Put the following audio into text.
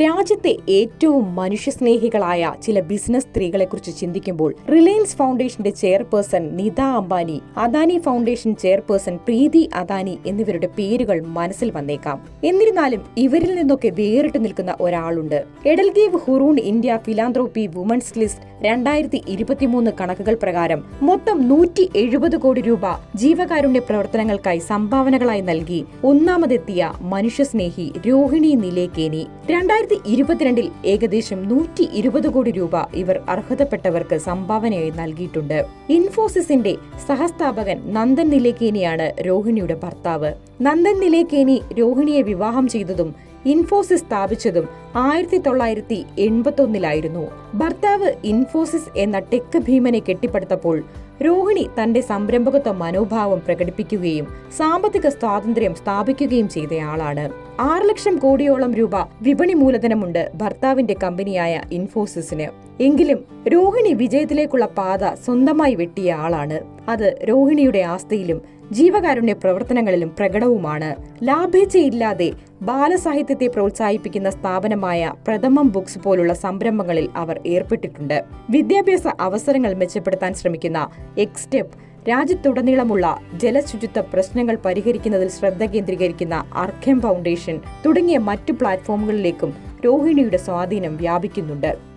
രാജ്യത്തെ ഏറ്റവും മനുഷ്യസ്നേഹികളായ ചില ബിസിനസ് സ്ത്രീകളെ കുറിച്ച് ചിന്തിക്കുമ്പോൾ റിലയൻസ് ഫൗണ്ടേഷന്റെ chairperson Nita Ambani Adani foundation chairperson Preeti Adani എന്നിവരുടെ പേരുകൾ മനസ്സിൽ വന്നേക്കാം. എന്നിരുന്നാലും ഇവരിൽ നിന്നൊക്കെ വേറിട്ട് നിൽക്കുന്ന ഒരാളുണ്ട്. EdelGive Hurun India philanthropy women's list രണ്ടായിരത്തി ഇരുപത്തിമൂന്ന് കണക്കുകൾ പ്രകാരം മൊത്തം നൂറ്റി എഴുപത് കോടി രൂപ ജീവകാരുണ്യ പ്രവർത്തനങ്ങൾക്കായി സംഭാവനകളായി നൽകി ഒന്നാമതെത്തിയ മനുഷ്യസ്നേഹി രോഹിണി നിലേക്കേനി. രണ്ടായിരത്തി ഇരുപത്തിരണ്ടിൽ ഏകദേശം നൂറ്റി ഇരുപത് കോടി രൂപ ഇവർ അർഹതപ്പെട്ടവർക്ക് സംഭാവനയായി നൽകിയിട്ടുണ്ട്. ഇൻഫോസിസിന്റെ സഹസ്ഥാപകൻ നന്ദൻ നിലേക്കേനിയാണ് രോഹിണിയുടെ ഭർത്താവ്. നന്ദൻ നിലേക്കേനി രോഹിണിയെ വിവാഹം ചെയ്തതും ഇൻഫോസിസ് സ്ഥാപിച്ചതും ആയിരത്തി തൊള്ളായിരത്തി എൺപത്തി ഒന്നിലായിരുന്നു ഭർത്താവ് ഇൻഫോസിസ് എന്ന ടെക് ഭീമനെ കെട്ടിപ്പടുത്തപ്പോൾ രോഹിണി തന്റെ സംരംഭകത്വ മനോഭാവം പ്രകടിപ്പിക്കുകയും സാമ്പത്തിക സ്വാതന്ത്ര്യം സ്ഥാപിക്കുകയും ചെയ്തയാളാണ്. ആറ് ലക്ഷം കോടിയോളം രൂപ വിപണി മൂലധനമുണ്ട് ഭർത്താവിന്റെ കമ്പനിയായ ഇൻഫോസിസിന്. എങ്കിലും രോഹിണി വിജയത്തിലേക്കുള്ള പാത സ്വന്തമായി വെട്ടിയ ആളാണ്. അത് രോഹിണിയുടെ ആസ്തിയിലും ജീവകാരുണ്യ പ്രവർത്തനങ്ങളിലും പ്രകടവുമാണ്. ലാഭേച്ഛയില്ലാതെ ബാലസാഹിത്യത്തെ പ്രോത്സാഹിപ്പിക്കുന്ന സ്ഥാപനമായ പ്രഥമം ബുക്സ് പോലുള്ള സംരംഭങ്ങളിൽ അവർ ഏർപ്പെട്ടിട്ടുണ്ട്. വിദ്യാഭ്യാസ അവസരങ്ങൾ മെച്ചപ്പെടുത്താൻ ശ്രമിക്കുന്ന എക്സ്റ്റെപ്പ് രാജ്യത്തുടനീളമുള്ള ജലശുചിത്വ പ്രശ്നങ്ങൾ പരിഹരിക്കുന്നതിൽ ശ്രദ്ധ കേന്ദ്രീകരിക്കുന്ന അർഖം ഫൗണ്ടേഷൻ തുടങ്ങിയ മറ്റു പ്ലാറ്റ്ഫോമുകളിലേക്കും രോഹിണിയുടെ സ്വാധീനം വ്യാപിക്കുന്നുണ്ട്.